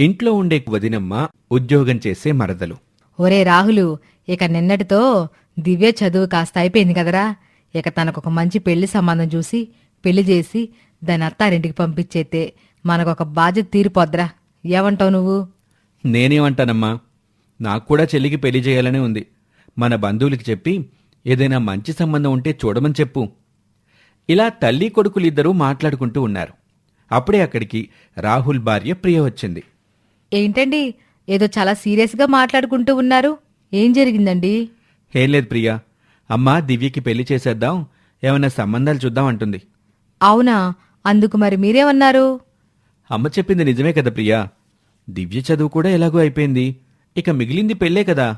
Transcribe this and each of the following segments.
ఇంట్లో ఉండే వదినమ్మ ఉద్యోగం చేసే మరదలు. ఒరే రాహులు ఇక నిన్నటితో దివ్య చదువు కాస్త అయిపోయింది కదరా. ఇక తనకొక మంచి పెళ్ళి సంబంధం చూసి పెళ్ళి చేసి దాని అత్తారింటికి పంపించేతే మనకొక బాధ్యత తీరిపోద్రా ఏమంటావు నువ్వు? నేనేమంటానమ్మా నాకు కూడా చెల్లికి పెళ్ళి చేయాలనే ఉంది. మన బంధువులకి చెప్పి ఏదైనా మంచి సంబంధం ఉంటే చూడమని చెప్పు. ఇలా తల్లి కొడుకులిద్దరూ మాట్లాడుకుంటూ ఉన్నారు. అప్పుడే అక్కడికి రాహుల్ భార్య ప్రియ వచ్చింది. ఏంటండి? ఏదో చాలా సీరియస్గా మాట్లాడుకుంటూ ఉన్నారు. ఏం జరిగిందండి? ఏం లేదు ప్రియా. అమ్మా దివ్యకి పెళ్ళి చేసేద్దాం. ఏమైనా సంబంధాలు చూద్దాం అంటుంది. అవునా? అందుకు మరి మీరేమన్నారు? అమ్మ చెప్పింది నిజమే కదా ప్రియా. దివ్య చదువు కూడా ఎలాగో అయిపోయింది. ఇక మిగిలింది పెళ్ళే కదా.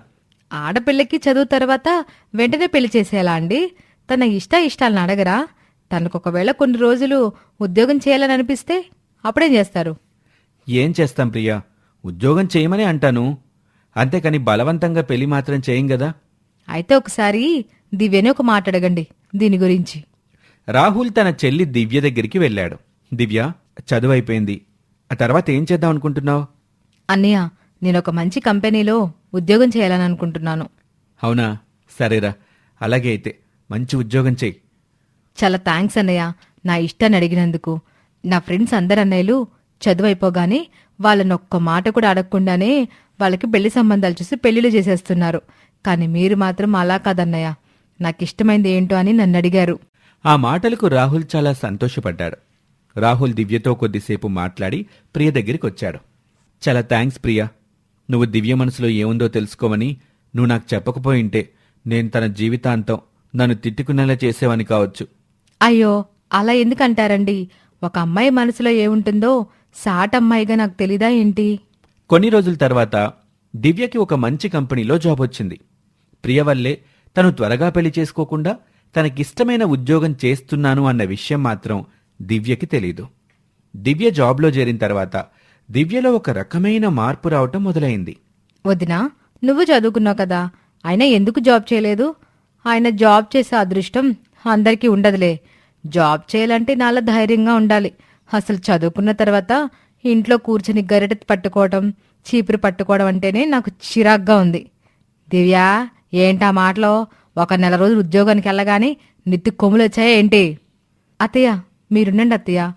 ఆడపిల్లకి చదువు తర్వాత వెంటనే పెళ్ళి చేసేలా అండి? తన ఇష్ట ఇష్టాలను అడగరా? తనకొకవేళ కొన్ని రోజులు ఉద్యోగం చేయాలని అనిపిస్తే అప్పుడేం చేస్తారు? ఏం చేస్తాం ప్రియా? ఉద్యోగం చేయమని అంటాను. అంతేకాని బలవంతంగా పెళ్ళి మాత్రం చేయం కదా అయితే ఒకసారి దివ్యని ఒక మాట అడగండి దీని గురించి. రాహుల్ తన చెల్లి దివ్య దగ్గరికి వెళ్ళాడు. దివ్య చదువు అయిపోయింది. ఆ తర్వాత ఏం చేద్దాం అనుకుంటున్నావు? అన్నయ్య నేను ఒక మంచి కంపెనీలో ఉద్యోగం చేయాలని అనుకుంటున్నాను. అవునా? సరేరా. అలాగే అయితే మంచి ఉద్యోగం చెయ్యి చాలా థ్యాంక్స్ అన్నయ్య. నా ఇష్టాన్ని అడిగినందుకు. నా ఫ్రెండ్స్ అందరు అన్నయ్యలు చదువు అయిపోగానే వాళ్ళని ఒక్క మాట కూడా అడగకుండానే వాళ్ళకి పెళ్ళి సంబంధాలు చూసి పెళ్ళిళ్ళు చేసేస్తున్నారు. కానీ మీరు మాత్రం అలా కాదన్నయ్య. నాకు ఇష్టమైంది ఏంటో అని నన్ను అడిగారు. ఆ మాటలకు రాహుల్ చాలా సంతోషపడ్డాడు. రాహుల్ దివ్యతో కొద్దిసేపు మాట్లాడి ప్రియ దగ్గరికి వచ్చాడు. చాలా థ్యాంక్స్ ప్రియా. నువ్వు దివ్య మనసులో ఏముందో తెలుసుకోమని నువ్వు నాకు చెప్పకపోయింటే నేను తన జీవితాంతం నన్ను తిట్టుకునేలా చేసేవాని కావచ్చు. అయ్యో అలా ఎందుకంటారండి? ఒక అమ్మాయి మనసులో ఏముంటుందో సాటమ్మాయిగా నాకు తెలీదా ఏంటి? కొన్ని రోజుల తర్వాత దివ్యకి ఒక మంచి కంపెనీలో జాబ్ వచ్చింది. ప్రియ వల్లే తను త్వరగా పెళ్ళి చేసుకోకుండా తనకిష్టమైన ఉద్యోగం చేస్తున్నాను అన్న విషయం మాత్రం దివ్యకి తెలీదు. దివ్య జాబ్లో చేరిన తర్వాత దివ్యలో ఒక రకమైన మార్పు రావటం మొదలైంది. వదినా నువ్వు చదువుకున్నావు కదా ఆయన ఎందుకు జాబ్ చేయలేదు? ఆయన జాబ్ చేసే అదృష్టం అందరికీ ఉండదులే. జాబ్ చేయాలంటే నాలా ధైర్యంగా ఉండాలి. అసలు చదువుకున్న తర్వాత ఇంట్లో కూర్చుని గరిటె పట్టుకోవటం చీపురు పట్టుకోవడం అంటేనే నాకు చిరాగ్గా ఉంది. దివ్యా ఏంటా మాటలో? ఒక నెల రోజులు ఉద్యోగానికి వెళ్ళగానే నెత్తి కొమ్ములు వచ్చాయా ఏంటి? అత్తయ్య మీరుండండి అత్తయ్య.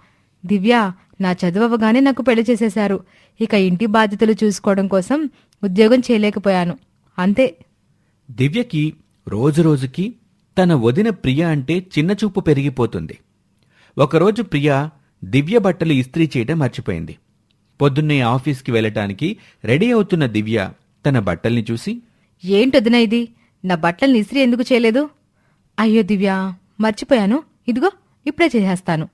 దివ్య నా చదువు అవ్వగానే నాకు పెళ్ళి చేసేశారు. ఇక ఇంటి బాధ్యతలు చూసుకోవడం కోసం ఉద్యోగం చేయలేకపోయాను. అంతే. దివ్యకి రోజురోజుకి తన వదిన ప్రియ అంటే చిన్నచూపు పెరిగిపోతుంది. ఒకరోజు ప్రియ దివ్య బట్టలు ఇస్త్రీ చేయడం మర్చిపోయింది. పొద్దున్నే ఆఫీస్కి వెళ్ళటానికి రెడీ అవుతున్న దివ్య తన బట్టల్ని చూసి ఏంటొదినా ఇది? నా బట్టలు ఇస్త్రీ ఎందుకు చేయలేదు? అయ్యో దివ్య మర్చిపోయాను. ఇదిగో ఇప్పుడే చేసేస్తాను.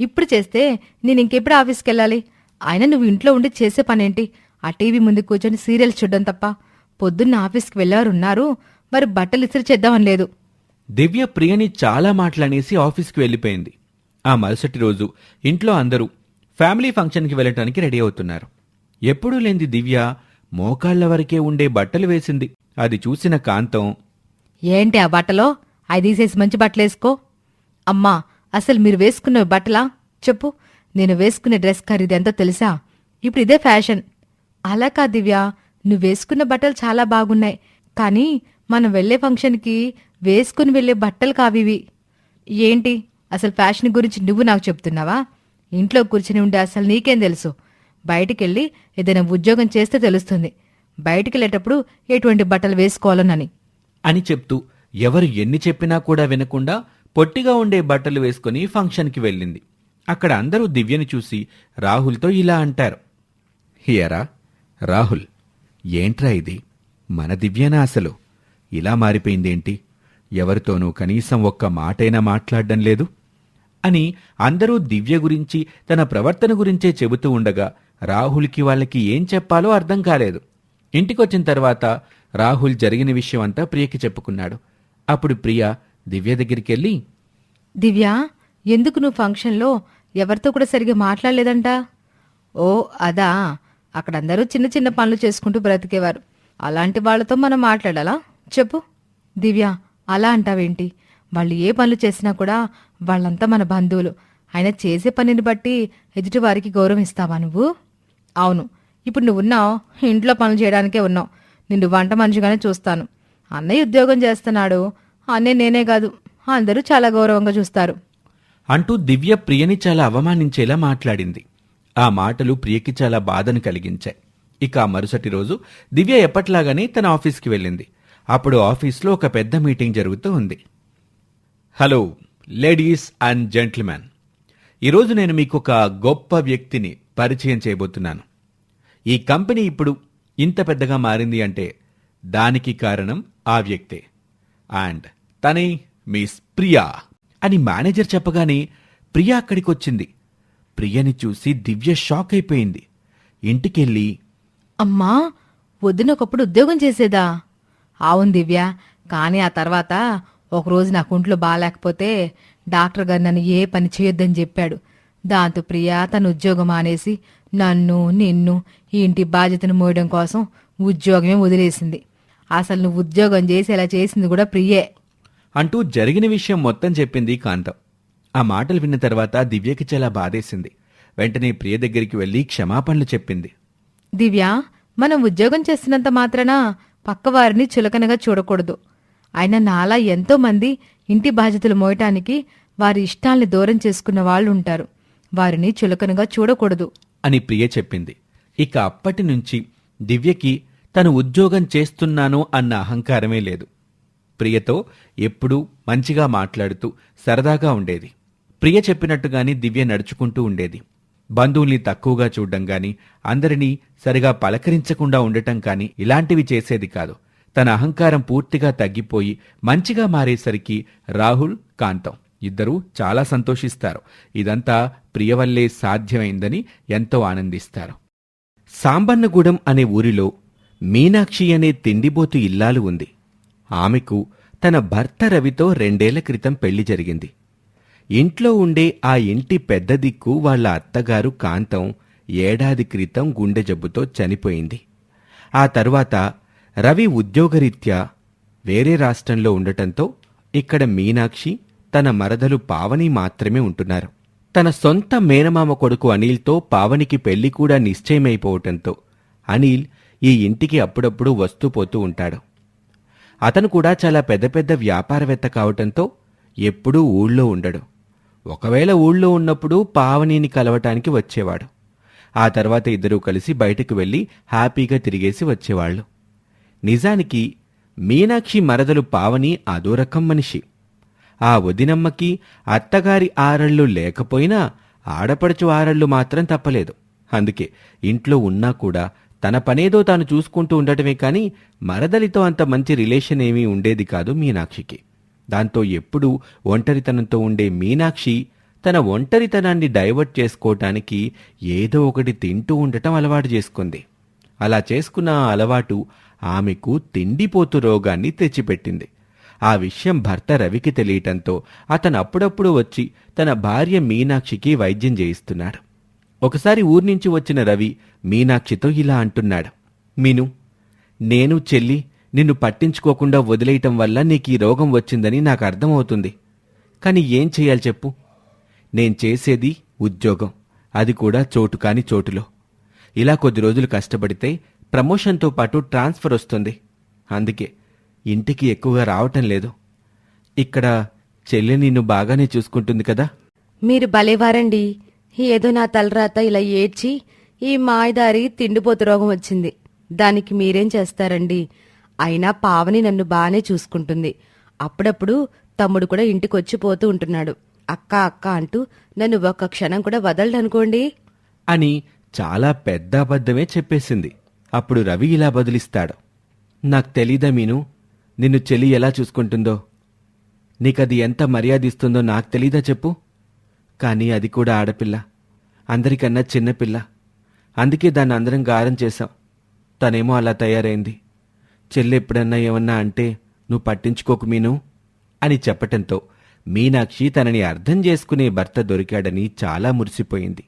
ఇప్పుడు చేస్తే నేను ఇంకెప్పుడు ఆఫీస్కి వెళ్ళాలి? అయినా నువ్వు ఇంట్లో ఉండి చేసే పనేంటి? ఆ టీవీ ముందు కూర్చొని సీరియల్స్ చూడడం తప్ప. పొద్దున్న ఆఫీస్కి వెళ్ళేవారు ఉన్నారు మరి బట్టలు ఇస్త్రీ చేద్దామని లేదు. దివ్య ప్రియని చాలా మాటలనేసి ఆఫీస్కి వెళ్ళిపోయింది. ఆ మరుసటి రోజు ఇంట్లో అందరూ ఫ్యామిలీ ఫంక్షన్కి వెళ్ళటానికి రెడీ అవుతున్నారు. ఎప్పుడూ లేని దివ్య మోకాళ్ళ వరకే ఉండే బట్టలు వేసింది. అది చూసిన కాంతం ఏంటి ఆ బట్టలో? అవి తీసేసి మంచి బట్టలు వేసుకో. అమ్మా అసలు మీరు వేసుకున్న బట్టలా? చెప్పు. నేను వేసుకునే డ్రెస్ ఖరీదు ఎంతో తెలుసా? ఇప్పుడు ఇదే ఫ్యాషన్. అలా కా దివ్య నువ్వు వేసుకున్న బట్టలు చాలా బాగున్నాయి. కానీ మనం వెళ్ళే ఫంక్షన్కి వేసుకుని వెళ్ళే బట్టలు కావివి. ఏంటి? అసలు ఫ్యాషన్ గురించి నువ్వు నాకు చెప్తున్నావా? ఇంట్లో కూర్చుని ఉండే అసలు నీకేం తెలుసు? బయటికెళ్ళి ఏదైనా ఉద్యోగం చేస్తే తెలుస్తుంది. బయటికి వెళ్ళేటప్పుడు ఎటువంటి బట్టలు వేసుకోవాలనని. అని చెప్తూ ఎవరు ఎన్ని చెప్పినా కూడా వినకుండా పొట్టిగా ఉండే బట్టలు వేసుకుని ఫంక్షన్కి వెళ్ళింది. అక్కడ అందరూ దివ్యని చూసి రాహుల్తో ఇలా అంటారు. హియరా రాహుల్ ఏంట్రా ఇది? మన దివ్యనా అసలు? ఇలా మారిపోయిందేంటి? ఎవరితోనూ కనీసం ఒక్క మాటైనా మాట్లాడడం లేదు? అని అందరూ దివ్య గురించి తన ప్రవర్తన గురించే చెబుతూ ఉండగా రాహుల్కి వాళ్ళకి ఏం చెప్పాలో అర్థం కాలేదు. ఇంటికొచ్చిన తర్వాత రాహుల్ జరిగిన విషయం అంతా ప్రియకి చెప్పుకున్నాడు. అప్పుడు ప్రియ దివ్య దగ్గరికి వెళ్ళి దివ్య ఎందుకు నువ్వు ఫంక్షన్లో ఎవరితో కూడా సరిగా మాట్లాడలేదంట? ఓ అదా. అక్కడ అందరూ చిన్న చిన్న పనులు చేసుకుంటూ బ్రతికేవారు. అలాంటి వాళ్ళతో మనం మాట్లాడాలా? చెప్పు. దివ్య అలా అంటావేంటి? వాళ్ళు ఏ పనులు చేసినా కూడా వాళ్ళంతా మన బంధువులు. ఆయన చేసే పనిని బట్టి ఎదుటి వారికి గౌరవం ఇస్తావా నువ్వు? అవును. ఇప్పుడు నువ్వు ఉన్నావు ఇంట్లో పనులు చేయడానికే ఉన్నావు. నిన్ను వంట మనిషిగానే చూస్తాను. అన్నయ్య ఉద్యోగం చేస్తున్నాడు. అన్నయ్య నేనే కాదు. అందరూ చాలా గౌరవంగా చూస్తారు. అంటూ దివ్య ప్రియని చాలా అవమానించేలా మాట్లాడింది. ఆ మాటలు ప్రియకి చాలా బాధను కలిగించాయి. ఇక మరుసటి రోజు దివ్య ఎప్పట్లాగానే తన ఆఫీస్కి వెళ్ళింది. అప్పుడు ఆఫీస్లో ఒక పెద్ద మీటింగ్ జరుగుతూ ఉంది. హలో లేడీస్ అండ్ జెంట్మెన్ ఈరోజు నేను మీకు ఒక గొప్ప వ్యక్తిని పరిచయం చేయబోతున్నాను. ఈ కంపెనీ ఇప్పుడు ఇంత పెద్దగా మారింది అంటే దానికి కారణం ఆ వ్యక్తే. అండ్ తనే మిస్ ప్రియా అని మేనేజర్ చెప్పగానే ప్రియా అక్కడికి వచ్చింది ప్రియని చూసి దివ్య షాక్ అయిపోయింది. ఇంటికెళ్ళి అమ్మా వద్దునొకప్పుడు ఉద్యోగం చేసేదా? అవును దివ్య కానీ ఆ తర్వాత ఒకరోజు నాకు ఒంట్లో బాగాలేకపోతే డాక్టర్ గారు నన్ను ఏ పని చేయొద్దని చెప్పాడు. దాంతో ప్రియా తన ఉద్యోగం మానేసి నన్ను నిన్ను ఈ ఇంటి బాధ్యతను మోయడం కోసం ఉద్యోగమే వదిలేసింది. అసలు నువ్వు ఉద్యోగం చేసి ఇలా చేసింది కూడా ప్రియే. అంటూ జరిగిన విషయం మొత్తం చెప్పింది కాంతం. ఆ మాటలు విన్న తర్వాత దివ్యకి చాలా బాధేసింది. వెంటనే ప్రియ దగ్గరికి వెళ్ళి క్షమాపణలు చెప్పింది. దివ్య మనం ఉద్యోగం చేస్తున్నంత మాత్రాన పక్కవారిని చులకనగా చూడకూడదు. అయినా నాలా ఎంతోమంది ఇంటి బాధ్యతలు మోయటానికి వారి ఇష్టాల్ని దూరం చేసుకున్న వాళ్ళు ఉంటారు వారిని చులకనగా చూడకూడదు. అని ప్రియ చెప్పింది. ఇక అప్పటి నుంచి దివ్యకి తను ఉద్యోగం చేస్తున్నాను అన్న అహంకారమే లేదు. ప్రియతో ఎప్పుడూ మంచిగా మాట్లాడుతూ సరదాగా ఉండేది. ప్రియ చెప్పినట్టుగాని దివ్య నడుచుకుంటూ ఉండేది. బంధువుల్ని తక్కువగా చూడడం గాని అందరినీ సరిగా పలకరించకుండా ఉండటం కాని ఇలాంటివి చేసేది కాదు. తన అహంకారం పూర్తిగా తగ్గిపోయి మంచిగా మారేసరికి రాహుల్ కాంతం ఇద్దరూ చాలా సంతోషిస్తారు. ఇదంతా ప్రియవల్లే సాధ్యమైందని ఎంతో ఆనందిస్తారు. సాంబన్నగూడెం అనే ఊరిలో మీనాక్షి అనే తిండిబోతు ఇల్లాలు ఉంది. ఆమెకు తన భర్త రవితో రెండేళ్ళ క్రితం పెళ్ళి జరిగింది. ఇంట్లో ఉండే ఆ ఇంటి పెద్ద దిక్కు వాళ్ళ అత్తగారు కాంతం ఏడాది క్రితం గుండె జబ్బుతో చనిపోయింది. ఆ తర్వాత రవి ఉద్యోగరీత్యా వేరే రాష్ట్రంలో ఉండటంతో ఇక్కడ మీనాక్షి తన మరదలు పావని మాత్రమే ఉంటున్నారు. తన సొంత మేనమామ కొడుకు అనిల్తో పావనికి పెళ్ళి కూడా నిశ్చయమైపోవటంతో అనిల్ ఈ ఇంటికి అప్పుడప్పుడు వస్తూ పోతూ ఉంటాడు. అతను కూడా చాలా పెద్ద పెద్ద వ్యాపారవేత్త కావటంతో ఎప్పుడూ ఊళ్ళో ఉండడు. ఒకవేళ ఊళ్ళో ఉన్నప్పుడు పావనిని కలవటానికి వచ్చేవాడు. ఆ తర్వాత ఇద్దరూ కలిసి బయటకు వెళ్ళి హ్యాపీగా తిరిగేసి వచ్చేవాళ్ళు. నిజానికి మీనాక్షి మరదలు పావని అదో రకం మనిషి. ఆ వదినమ్మకి అత్తగారి ఆరళ్ళు లేకపోయినా ఆడపడుచు ఆరళ్ళు మాత్రం తప్పలేదు. అందుకే ఇంట్లో ఉన్నా కూడా తన పనేదో తాను చూసుకుంటూ ఉండటమే కాని మరదలితో అంత మంచి రిలేషన్ ఏమీ ఉండేది కాదు మీనాక్షికి. దాంతో ఎప్పుడూ ఒంటరితనంతో ఉండే మీనాక్షి తన ఒంటరితనాన్ని డైవర్ట్ చేసుకోవటానికి ఏదో ఒకటి తింటూ ఉండటం అలవాటు చేసుకుంది. అలా చేసుకున్న ఆ అలవాటు ఆమెకు తిండిపోతు రోగాన్ని తెచ్చిపెట్టింది. ఆ విషయం భర్త రవికి తెలియటంతో అతను అప్పుడప్పుడు వచ్చి తన భార్య మీనాక్షికి వైద్యం చేయిస్తున్నాడు. ఒకసారి ఊర్నుంచి వచ్చిన రవి మీనాక్షితో ఇలా అంటున్నాడు. మీను నేను చెల్లి నిన్ను పట్టించుకోకుండా వదిలేయటం వల్ల నీకు ఈ రోగం వచ్చిందని నాకు అర్థమవుతుంది. కానీ ఏం చేయాలి చెప్పు. నేను చేసేది ఉద్యోగం. అది కూడా చోటు కాని చోటులో. ఇలా కొద్ది రోజులు కష్టపడితే ప్రమోషన్తో పాటు ట్రాన్స్ఫర్ వస్తుంది. అందుకే ఇంటికి ఎక్కువగా రావటం లేదు. ఇక్కడ చెల్లి నిన్ను బాగానే చూసుకుంటుంది కదా? మీరు భలేవారండి. ఏదో నా తలరాత ఇలా ఏడ్చి ఈ మాయదారి తిండిపోతు రోగం వచ్చింది. దానికి మీరేం చేస్తారండి? అయినా పావని నన్ను బానే చూసుకుంటుంది. అప్పుడప్పుడు తమ్ముడు కూడా ఇంటికి వచ్చి పోతూ ఉంటున్నాడు. అక్క అక్క అంటూ నన్ను ఒక్క క్షణం కూడా వదలడనుకోండి. అని చాలా పెద్ద అబద్ధమే చెప్పేసింది. అప్పుడు రవి ఇలా బదిలిస్తాడు. నాకు తెలీదా మీను? నిన్ను చెల్లి ఎలా చూసుకుంటుందో? నీకది ఎంత మర్యాదిస్తుందో నాకు తెలీదా చెప్పు. కానీ అది కూడా ఆడపిల్ల. అందరికన్నా చిన్నపిల్ల అందుకే దాన్ని అందరం గారం చేశాం. తనేమో అలా తయారైంది. చెల్లి ఎప్పుడన్నా ఏమన్నా అంటే నువ్వు పట్టించుకోకు మీను? అని చెప్పటంతో మీనాక్షి తనని అర్థం చేసుకునే భర్త దొరికాడని చాలా మురిసిపోయింది.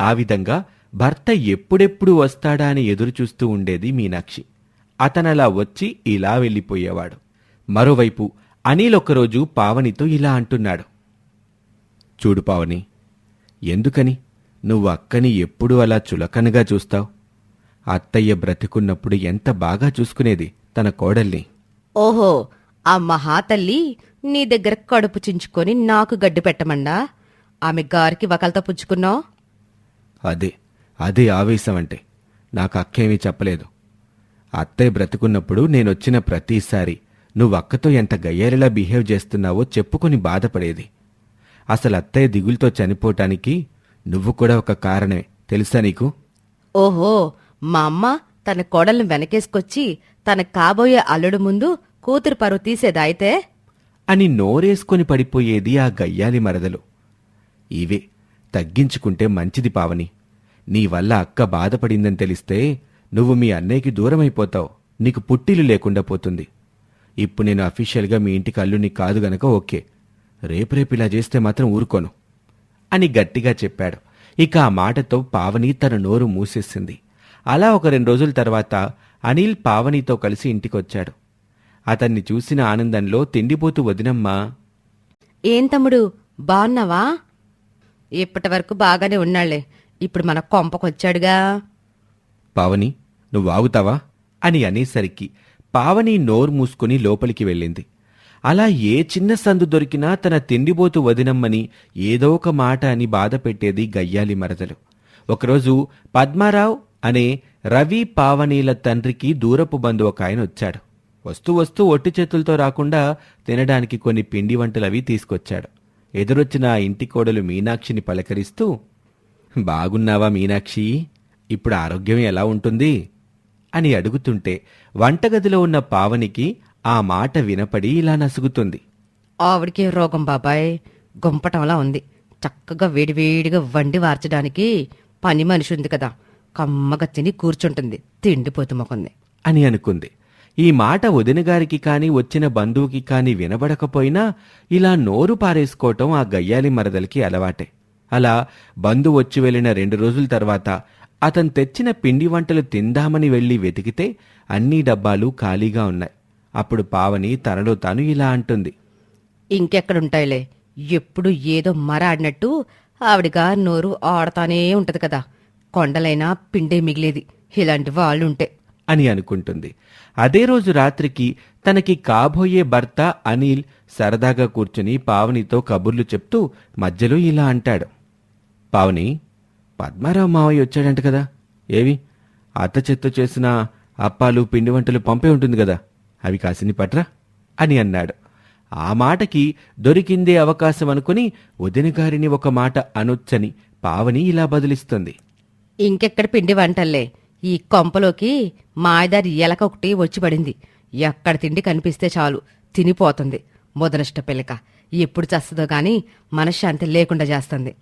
ఆ విధంగా భర్త ఎప్పుడెప్పుడు వస్తాడా అని ఎదురుచూస్తూ ఉండేది మీనాక్షి. అతనలా వచ్చి ఇలా వెళ్ళిపోయేవాడు. మరోవైపు అనిల్ ఒకరోజు పావనితో ఇలా అంటున్నాడు. చూడు పావని ఎందుకని? నువ్వు అక్కని ఎప్పుడూ అలా చులకనగా చూస్తావు? అత్తయ్య బ్రతికున్నప్పుడు ఎంత బాగా చూసుకునేది తన కోడల్ని. ఓహో ఆ మహాతల్లి నీ దగ్గర కడుపు చించుకొని నాకు గడ్డి పెట్టమండా? ఆమె గారికి వకలతో పుచ్చుకున్నావు? అదే అదే ఆవేశం అంటే నాకు అక్కేమీ చెప్పలేదు. అత్తయ్య బ్రతుకున్నప్పుడు నేనొచ్చిన ప్రతిసారి నువ్వు అక్కతో ఎంత గయ్యారిలా బిహేవ్ చేస్తున్నావో చెప్పుకొని బాధపడేది. అసలు అత్తయ్య దిగులుతో చనిపోవటానికి నువ్వు కూడా ఒక కారణమే. తెలుసా నీకు? ఓహో మా అమ్మ తన కోడల్ని వెనకేసుకొచ్చి తన కాబోయే అల్లుడు ముందు కూతురు పరువు తీసేదా అయితే? అని నోరేసుకొని పడిపోయేది ఆ గయ్యాలి మరదలు. ఇవే తగ్గించుకుంటే మంచిది పావని. నీ వల్ల అక్క బాధపడిందని తెలిస్తే నువ్వు మీ అన్నయ్యకి దూరమైపోతావు. నీకు పుట్టిలు లేకుండా పోతుంది. ఇప్పుడు నేను అఫీషియల్గా మీ ఇంటికి అల్లుని కాదు గనక ఓకే. రేపు రేపు ఇలా చేస్తే మాత్రం ఊరుకోను అని గట్టిగా చెప్పాడు. ఇక ఆ మాటతో పావని తన నోరు మూసేసింది. అలా ఒక రెండు రోజుల తర్వాత అనిల్ పావనితో కలిసి ఇంటికొచ్చాడు. అతన్ని చూసిన ఆనందంలో తిండిపోతూ వదినమ్మా. ఏం తమ్ముడు బాగున్నావా? ఇప్పటి వరకు బాగానే ఉన్నాళ్ళే. ఇప్పుడు మన కొంపకొచ్చాడుగా. పావని నువ్వు ఆగుతావా? అని అనేసరికి పావని నోరు మూసుకుని లోపలికి వెళ్ళింది. అలా ఏ చిన్న సందు దొరికినా తన తిండిబోతు వదినమ్మని ఏదో ఒక మాట అని బాధ పెట్టేది గయ్యాలి మరదలు. ఒకరోజు పద్మారావు అనే రవి పావనీల తండ్రికి దూరపు బంధు ఒక ఆయన వచ్చాడు. వస్తూ వస్తూ ఒట్టి చేతులతో రాకుండా తినడానికి కొన్ని పిండి వంటలవి తీసుకొచ్చాడు. ఎదురొచ్చిన ఆ ఇంటి కోడలు మీనాక్షిని పలకరిస్తూ బాగున్నావా మీనాక్షి? ఇప్పుడు ఆరోగ్యం ఎలా ఉంటుంది? అని అడుగుతుంటే వంటగదిలో ఉన్న పావనికి ఆ మాట వినపడి ఇలా నసుగుతుంది. ఆవిడికి రోగం బాబాయ్. గుంపటంలా ఉంది. చక్కగా వేడివేడిగా వండి వార్చడానికి పని మనిషి ఉంది కదా. కమ్మగా తిని కూర్చుంటుంది. తిండిపోతు మొకంది అని అనుకుంది. ఈ మాట వదిన గారికి కాని వచ్చిన బంధువుకి కాని వినబడకపోయినా ఇలా నోరు పారేసుకోవటం ఆ గయ్యాలి మరదలికి అలవాటే. అలా బంధు వచ్చి వెళ్ళిన రెండు రోజుల తర్వాత అతను తెచ్చిన పిండి వంటలు తిందామని వెళ్ళి వెతికితే అన్ని డబ్బాలు ఖాళీగా ఉన్నాయి. అప్పుడు పావని తనలో తాను ఇలా అంటుంది. ఇంకెక్కడుంటాయిలే? ఎప్పుడు ఏదో మర ఆడినట్టు ఆవిడగా నోరు ఆడతానే ఉంటది కదా. కొండలైనా పిండే మిగిలేది. ఇలాంటి వాళ్ళుంటే. అని అనుకుంటుంది. అదే రోజు రాత్రికి తనకి కాబోయే భర్త అనిల్ సరదాగా కూర్చుని పావనితో కబుర్లు చెప్తూ మధ్యలో ఇలా అంటాడు. పావని పద్మారావు మావయ్య వచ్చాడంట కదా. ఏవి? అత్త చెత్త చేసిన అప్పాలు పిండి వంటలు పంపే ఉంటుంది కదా. అవి కాసిని పట్రా అని అన్నాడు. ఆ మాటకి దొరికిందే అవకాశం అనుకుని వదినగారిని ఒక మాట అనొచ్చని పావని ఇలా బదిలిస్తుంది. ఇంకెక్కడ పిండి వంటల్లే? ఈ కొంపలోకి మాయదారి ఎలక ఒకటి వచ్చి పడింది. ఎక్కడ తిండి కనిపిస్తే చాలు తినిపోతుంది. ముదనష్ట పిల్లక ఎప్పుడు చస్తుందో గాని మనశ్శాంతి లేకుండా చేస్తుంది.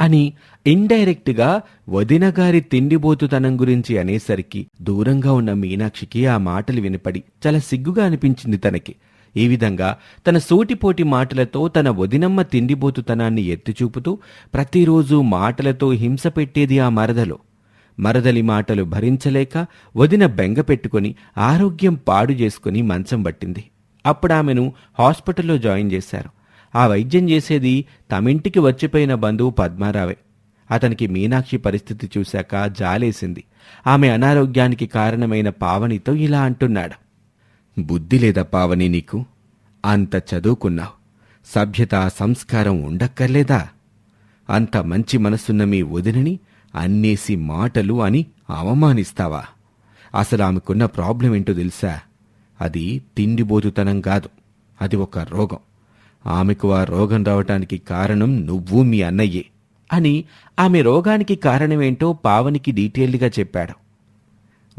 అని ఇండైరెక్ట్గా వదినగారి తిండిబోతుతనం గురించి అనేసరికి దూరంగా ఉన్న మీనాక్షికి ఆ మాటలు వినపడి చాలా సిగ్గుగా అనిపించింది తనకి. ఈ విధంగా తన సూటిపోటి మాటలతో తన వదినమ్మ తిండిబోతుతనాన్ని ఎత్తిచూపుతూ ప్రతిరోజు మాటలతో హింస పెట్టేది ఆ మరదలు. మరదలి మాటలు భరించలేక వదిన బెంగ పెట్టుకుని ఆరోగ్యం పాడు చేసుకుని మంచం పట్టింది. అప్పుడు ఆమెను హాస్పిటల్లో జాయిన్ చేశారు. ఆ వైద్యం చేసేది తమింటికి వచ్చిపోయిన బంధువు పద్మారావే. అతనికి మీనాక్షి పరిస్థితి చూశాక జాలేసింది. ఆమె అనారోగ్యానికి కారణమైన పావనితో ఇలా అంటున్నాడు. బుద్ధి లేదా పావని నీకు? అంత చదువుకున్నావు. సభ్యత సంస్కారం ఉండక్కర్లేదా? అంత మంచి మనసున్న మీ వదినని అన్నేసి మాటలు అని అవమానిస్తావా? అసలు ఆమెకున్న ప్రాబ్లం ఏంటో తెలుసా? అది తిండిబోతుతనం కాదు. అది ఒక రోగం. ఆమెకు ఆ రోగం రావటానికి కారణం నువ్వు మీ అన్నయ్యే అని ఆమె రోగానికి కారణమేంటో పావనికి డీటెయిల్డ్గా చెప్పాడు.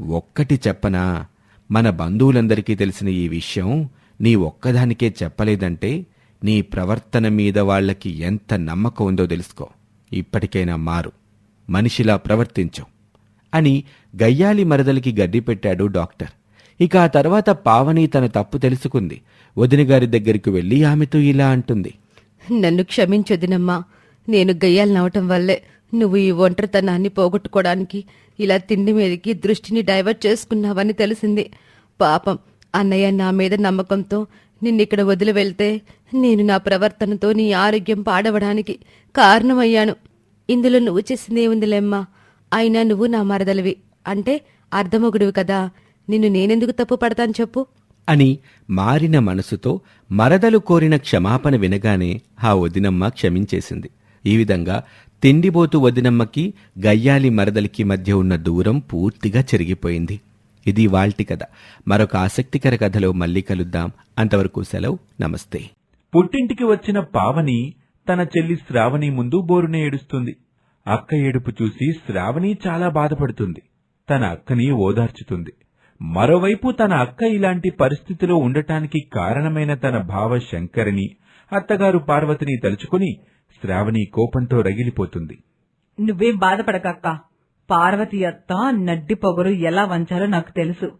ఒక్కటి చెప్పనా మన బంధువులందరికీ తెలిసిన ఈ విషయం నీ ఒక్కదానికే చెప్పలేదంటే నీ ప్రవర్తన మీద వాళ్ళకి ఎంత నమ్మకం ఉందో తెలుసుకో. ఇప్పటికైనా మారు మనిషిలా ప్రవర్తించు అని గయ్యాలి మరదలికి గడ్డి పెట్టాడు డాక్టర్. ఇక ఆ తర్వాత పావని తన తప్పు తెలుసుకుంది. వదిన గారి దగ్గరికి వెళ్ళి ఆమెతో ఇలా అంటుంది. నన్ను క్షమించొదినమ్మా. నేను గయ్యాలు నవ్వటం వల్లే నువ్వు ఈ ఒంటరితనాన్ని పోగొట్టుకోవడానికి ఇలా తిండి మీదకి దృష్టిని డైవర్ట్ చేసుకున్నావని తెలిసింది. పాపం అన్నయ్య నా మీద నమ్మకంతో నిన్నిక్కడ వదిలి వెళ్తే నేను నా ప్రవర్తనతో నీ ఆరోగ్యం పాడవడానికి కారణమయ్యాను. ఇందులో నువ్వు చేసిందేముందిలేమ్మా అయినా నువ్వు నా మరదలివి. అంటే అర్ధమొగుడివి కదా. నిన్ను నేనెందుకు తప్పు పడతాను చెప్పు. అని మారిన మనసుతో మరదలు కోరిన క్షమాపణ వినగానే ఆ వదినమ్మ క్షమించేసింది. ఈ విధంగా తిండిబోతు వదినమ్మకి గయ్యాలి మరదలికి మధ్య ఉన్న దూరం పూర్తిగా చెరిగిపోయింది. ఇది వాల్టి కథ. మరొక ఆసక్తికర కథలో మళ్ళీ కలుద్దాం. అంతవరకు సెలవు. నమస్తే. పుట్టింటికి వచ్చిన పావని తన చెల్లి శ్రావణి ముందు బోరున ఏడుస్తుంది. అక్క ఏడుపు చూసి శ్రావణి చాలా బాధపడుతుంది. తన అక్కని ఓదార్చుతుంది. మరోవైపు తన అక్క ఇలాంటి పరిస్థితిలో ఉండటానికి కారణమైన తన భావ శంకరిని అత్తగారు పార్వతిని తలుచుకుని శ్రావణి కోపంతో రగిలిపోతుంది. నువ్వేం బాధపడకక్క. పార్వతి అత్త నడ్డి పొగరు ఎలా వంచాలో నాకు తెలుసు.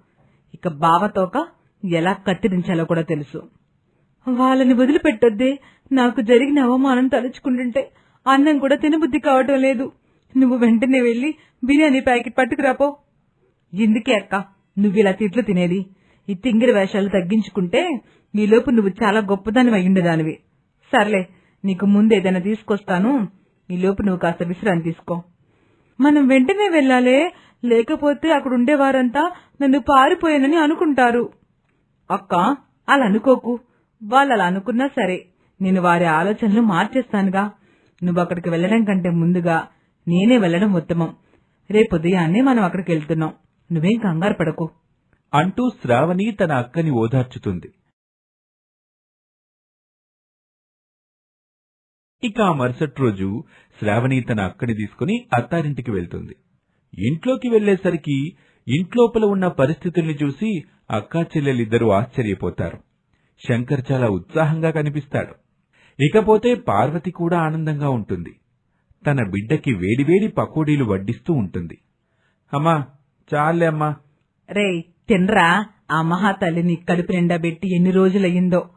ఇక బావతోక ఎలా కత్తిరించాలో కూడా తెలుసు. వాళ్ళని వదిలిపెట్టొద్దే. నాకు జరిగిన అవమానం తలుచుకుంటుంటే అన్నం కూడా తినబుద్ధి కావటం లేదు. నువ్వు వెంటనే వెళ్ళి బిర్యానీ ప్యాకెట్ పట్టుకురాపో. ఎందుకే అక్క? నువ్విలా తిట్లు తినేది. ఈ తింగిరి వేషాలు తగ్గించుకుంటే ఈలోపు నువ్వు చాలా గొప్పదాని అయ్యుండేదానివి. సర్లే నీకు ముందు ఏదైనా తీసుకొస్తాను. ఈలోపు నువ్వు కాస్త విశ్రాంతి తీసుకో. మనం వెంటనే వెళ్ళాలే లేకపోతే అక్కడ ఉండేవారంతా నన్ను పారిపోయానని అనుకుంటారు. అక్క అలా అనుకోకు. వాళ్ళు అలా అనుకున్నా సరే నేను వారి ఆలోచనలు మార్చేస్తానుగా. నువ్వు అక్కడికి వెళ్ళడం కంటే ముందుగా నేనే వెళ్ళడం ఉత్తమం. రేపు ఉదయాన్నే మనం అక్కడికి వెళ్తున్నాం. నువ్వేం కంగారు పడకు. అంటూ శ్రావణి తన అక్కని ఓదార్చుతుంది. ఇక ఆ మరుసటి రోజు శ్రావణి తన అక్కని తీసుకుని అత్తారింటికి వెళ్తుంది. ఇంట్లోకి వెళ్ళేసరికి ఇంట్లోపల ఉన్న పరిస్థితుల్ని చూసి అక్కా చెల్లెలిద్దరూ ఆశ్చర్యపోతారు. శంకర్ చాలా ఉత్సాహంగా కనిపిస్తాడు. ఇకపోతే పార్వతి కూడా ఆనందంగా ఉంటుంది. తన బిడ్డకి వేడివేడి పకోడీలు వడ్డిస్తూ ఉంటుంది. అమ్మా చాలే అమ్మా రేయ్ తిన్రా. ఆ మహాతల్లిని కడుపు నిండా పెట్టి ఎన్ని రోజులయ్యిందో.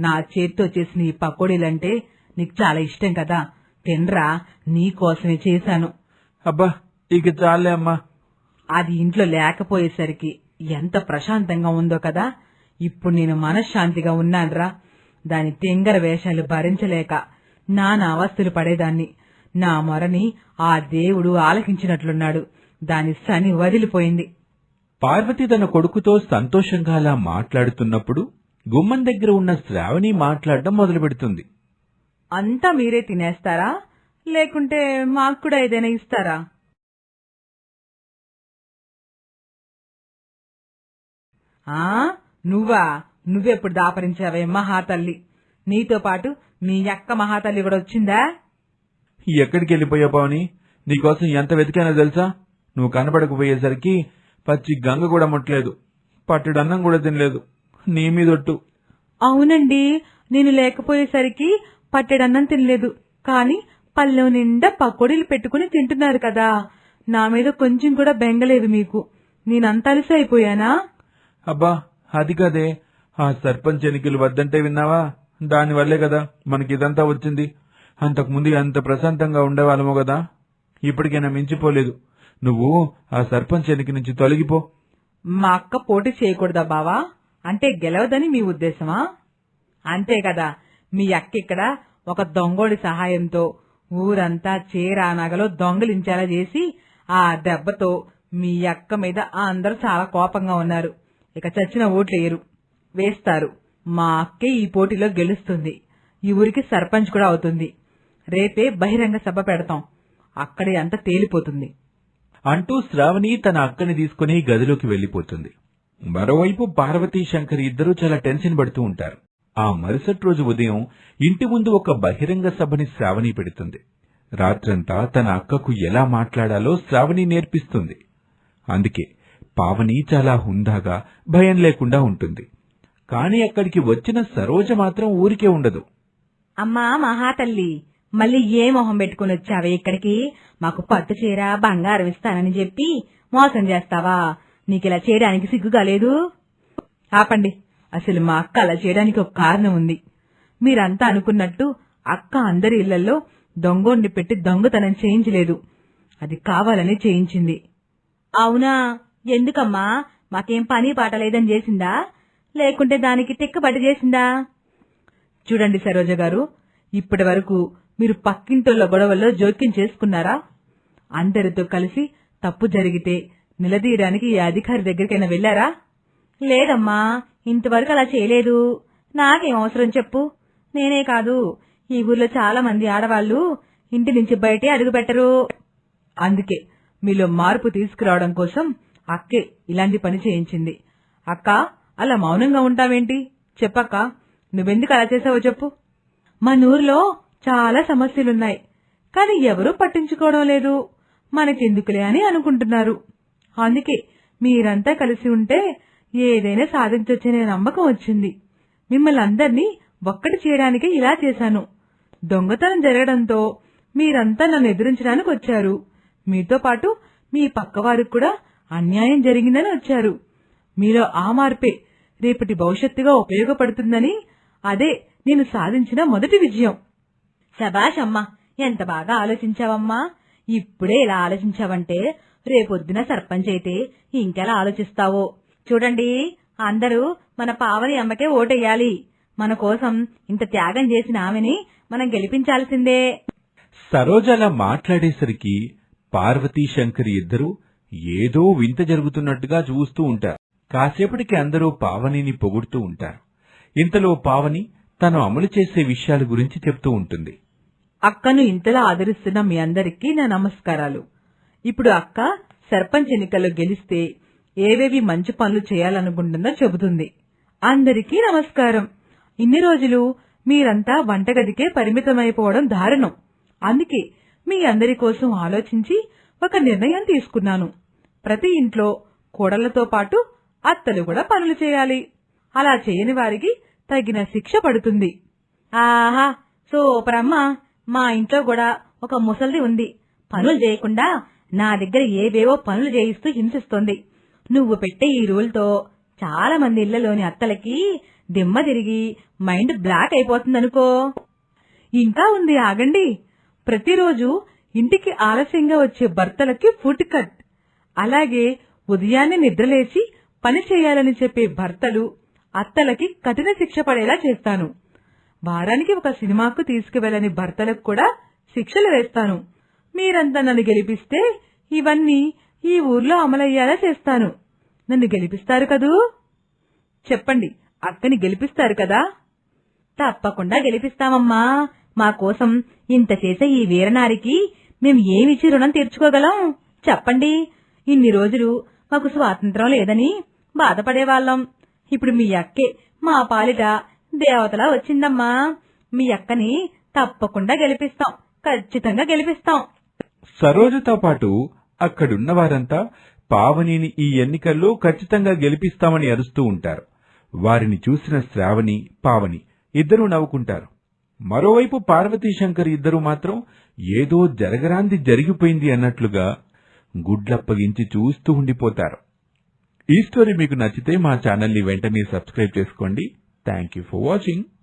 నా చేత్తో చేసిన ఈ పకోడీలంటే నీకు చాలా ఇష్టం కదా. తిన్రా నీ కోసమే చేశాను. అబ్బా ఇక చాలే అమ్మా అది ఇంట్లో లేకపోయేసరికి ఎంత ప్రశాంతంగా ఉందో కదా. ఇప్పుడు నేను మనశ్శాంతిగా ఉన్నాన్రా. దాని తెంగర వేషాలు భరించలేక నానా అవస్థలు పడేదాన్ని. నా మొరని ఆ దేవుడు ఆలకించినట్లున్నాడు. దాని శని వదిలిపోయింది. పార్వతి తన కొడుకుతో సంతోషంగా అలా మాట్లాడుతున్నప్పుడు గుమ్మం దగ్గర ఉన్న శ్రావణి మాట్లాడడం మొదలుపెడుతుంది. అంతా మీరే తినేస్తారా? లేకుంటే మాకు కూడా ఏదైనా ఇస్తారా? ఆ నువ్వా? నువ్వెప్పుడు దాపరించావే మహాతల్లి? నీతో పాటు మీ అక్క మహాతల్లి కూడా వచ్చిందా? ఎక్కడికి వెళ్ళిపోయావు పావని? నీకోసం ఎంత వెతికానో తెలుసా? నువ్వు కనపడకపోయేసరికి పచ్చి గంగ కూడా ముట్టలేదు. పట్టెడు అన్నం కూడా తినలేదు. నీ మీదొట్టు. అవునండి. నేను లేకపోయేసరికి పట్టెడన్నం తినలేదు. కాని పల్లెం నిండా పకోడీలు పెట్టుకుని తింటున్నారు కదా. నా మీద కొంచెం కూడా బెంగలేదు మీకు. నేనంత అలసి అయిపోయానా? అబ్బా అది కదే. ఆ సర్పంచ్ ఎన్నికలు వద్దంటే విన్నావా? దానివల్లే కదా మనకి ఇదంతా వచ్చింది. అంతకుముందు ఎంత ప్రశాంతంగా ఉండేవాళ్ళమో కదా. ఇప్పటికైనా మించిపోలేదు. నువ్వు ఆ సర్పంచ్ ఎన్నిక నుంచి తొలగిపో. మా అక్క పోటీ చేయకూడదా బావా? అంటే గెలవదని మీ ఉద్దేశమా? అంతే కదా మీ అక్క ఇక్కడ ఒక దొంగోడి సహాయంతో ఊరంతా చేరానగలో నగలో దొంగలించేలా చేసి ఆ దెబ్బతో మీ అక్క మీద అందరూ చాలా కోపంగా ఉన్నారు. ఇక చచ్చిన ఓట్లు వేస్తారు. మా అక్కే ఈ పోటీలో గెలుస్తుంది. ఈ ఊరికి సర్పంచ్ కూడా అవుతుంది. రేపే బహిరంగ సభ పెడతాం. అక్కడే అంతా తేలిపోతుంది. అంటూ శ్రావణి తన అక్కని తీసుకుని గదిలోకి వెళ్ళిపోతుంది మరోవైపు పార్వతీ శంకర్ ఇద్దరూ చాలా టెన్షన్ పడుతూ ఉంటారు. ఆ మరుసటి రోజు ఉదయం ఇంటి ముందు ఒక బహిరంగ సభని శ్రావణి పెడుతుంది. రాత్రంతా తన అక్కకు ఎలా మాట్లాడాలో శ్రావణి నేర్పిస్తుంది. అందుకే పావని చాలా హుందాగా భయం లేకుండా ఉంటుంది. కాని అక్కడికి వచ్చిన సరోజ మాత్రం ఊరికే ఉండదు. అమ్మా మహాతల్లి! మళ్ళీ ఏ మొహం పెట్టుకుని వచ్చావే ఇక్కడికి? మాకు పట్టు చీర బంగారం ఇస్తానని చెప్పి మోసం చేస్తావా? నీకిలా చేయడానికి సిగ్గుగా లేదు? ఆపండి. అసలు మా అక్క అలా చేయడానికి ఒక కారణం ఉంది. మీరంతా అనుకున్నట్టు అక్క అందరి ఇళ్ళలో దొంగోడిని పెట్టి దొంగతనం చేయించలేదు. అది కావాలని చేయించింది. అవునా? ఎందుకమ్మా? మాకేం పని పాట లేదని చేసిందా? లేకుంటే దానికి తిక్కబడి చేసిందా? చూడండి సరోజ గారు ఇప్పటి వరకు మీరు పక్కింటోళ్ళ గొడవల్లో జోక్యం చేసుకున్నారా? అందరితో కలిసి తప్పు జరిగితే నిలదీయడానికి ఈ అధికారి దగ్గరికైనా వెళ్ళారా లేదమ్మా ఇంతవరకు అలా చేయలేదు. నాకేం అవసరం చెప్పు. నేనే కాదు ఈ ఊర్లో చాలా మంది ఆడవాళ్ళు ఇంటి నుంచి బయటే అడుగుపెట్టరు అందుకే మీలో మార్పు తీసుకురావడం కోసం అక్కే ఇలాంటి పని చేయించింది. అక్క అలా మౌనంగా ఉంటావేంటి? చెప్పక్క నువ్వెందుకు అలా చేసావో చెప్పు. మన ఊర్లో చాలా సమస్యలున్నాయి. కానీ ఎవరూ పట్టించుకోవడం లేదు. మనకెందుకులే అని అనుకుంటున్నారు. అందుకే మీరంతా కలిసి ఉంటే ఏదైనా సాధించొచ్చనే నమ్మకం వచ్చింది. మిమ్మల్ని అందరినీ ఒక్కటి చేయడానికి ఇలా చేశాను. దొంగతనం జరగడంతో మీరంతా నన్ను ఎదిరించడానికి వచ్చారు. మీతో పాటు మీ పక్కవారికి కూడా అన్యాయం జరిగిందని వచ్చారు. మీలో ఆ మార్పే రేపటి భవిష్యత్తుగా ఉపయోగపడుతుందని అదే నేను సాధించిన మొదటి విజయం. శబాష్ అమ్మా ఎంత బాగా ఆలోచించావమ్మా? ఇప్పుడే ఇలా ఆలోచించావంటే రేపొద్దున సర్పంచ్ అయితే ఇంకెలా ఆలోచిస్తావో? చూడండి అందరూ మన పావని అమ్మకే ఓటెయ్యాలి. మన కోసం ఇంత త్యాగం చేసిన ఆమెని మనం గెలిపించాల్సిందే. సరోజల మాట్లాడేసరికి పార్వతీ శంకర్ ఇద్దరూ ఏదో వింత జరుగుతున్నట్టుగా చూస్తూ ఉంటారు. కాసేపటికి అందరూ పావనిని పొగుడుతూ ఉంటారు. ఇంతలో పావని తను అమలు చేసే విషయాల గురించి చెప్తూ ఉంటుంది. అక్కను ఇంతలా ఆదరిస్తున్న మీ అందరికీ నా నమస్కారాలు. ఇప్పుడు అక్క సర్పంచ్ ఎన్నికల్లో గెలిస్తే ఏవేవి మంచి పనులు చేయాలనుకుంటుందో చెబుతుంది. అందరికీ నమస్కారం. ఇన్ని రోజులు మీరంతా వంటగదికే పరిమితమైపోవడం దారుణం. అందుకే మీ అందరి కోసం ఆలోచించి ఒక నిర్ణయం తీసుకున్నాను. ప్రతి ఇంట్లో కోడళ్ళతో పాటు అత్తలు కూడా పనులు చేయాలి. అలా చేయని వారికి తగిన శిక్ష పడుతుంది. ఆహా సో అమ్మా మా ఇంట్లో కూడా ఒక ముసల్ది ఉంది. పనులు చేయకుండా నా దగ్గర ఏవేవో పనులు చేయిస్తూ హింసిస్తోంది. నువ్వు పెట్టే ఈ రూల్తో చాలా మంది ఇళ్ళలోని అత్తలకి దిమ్మ తిరిగి మైండ్ బ్లాక్ అయిపోతుందనుకో. ఇంకా ఉంది ఆగండి. ప్రతిరోజు ఇంటికి ఆలస్యంగా వచ్చే భర్తలకి ఫుడ్ కట్. అలాగే ఉదయాన్నే నిద్రలేచి పని చేయాలని చెప్పే భర్తలు అత్తలకి కఠిన శిక్ష పడేలా చేస్తాను. వారానికి ఒక సినిమాకు తీసుకువెళ్ళని భర్తలకు కూడా శిక్షలు వేస్తాను. మీరంతా నన్ను గెలిపిస్తే ఇవన్నీ ఈ ఊర్లో అమలయ్యేలా చేస్తాను. నన్ను గెలిపిస్తారు కదూ? చెప్పండి అక్కని గెలిపిస్తారు కదా? తప్పకుండా గెలిపిస్తామమ్మా. మా కోసం ఇంత చేసే ఈ వీరనారికి మేం ఏమిచ్చి రుణం తీర్చుకోగలం? చెప్పండి. ఇన్ని రోజులు మాకు స్వాతంత్రం లేదని బాధపడేవాళ్ళం. ఇప్పుడు మీ అక్కే మా పాలిట దేవతలా వచ్చిందమ్మా. మీ అక్కని తప్పకుండా గెలిపిస్తాం. ఖచ్చితంగా గెలిపిస్తాం. సరోజతో పాటు అక్కడున్న వారంతా పావనిని ఈ ఎన్నికల్లో ఖచ్చితంగా గెలిపిస్తామని అరుస్తూ ఉంటారు. వారిని చూసిన శ్రావణి పావని ఇద్దరూ నవ్వుకుంటారు. మరోవైపు పార్వతీ శంకర్ ఇద్దరూ మాత్రం ఏదో జరగరాంది జరిగిపోయింది అన్నట్లుగా గుడ్లప్పగించి చూస్తూ ఉండిపోతారు. ఈ స్టోరీ మీకు నచ్చితే మా ఛానల్ని వెంటనే సబ్స్క్రైబ్ చేసుకోండి. Thank you for watching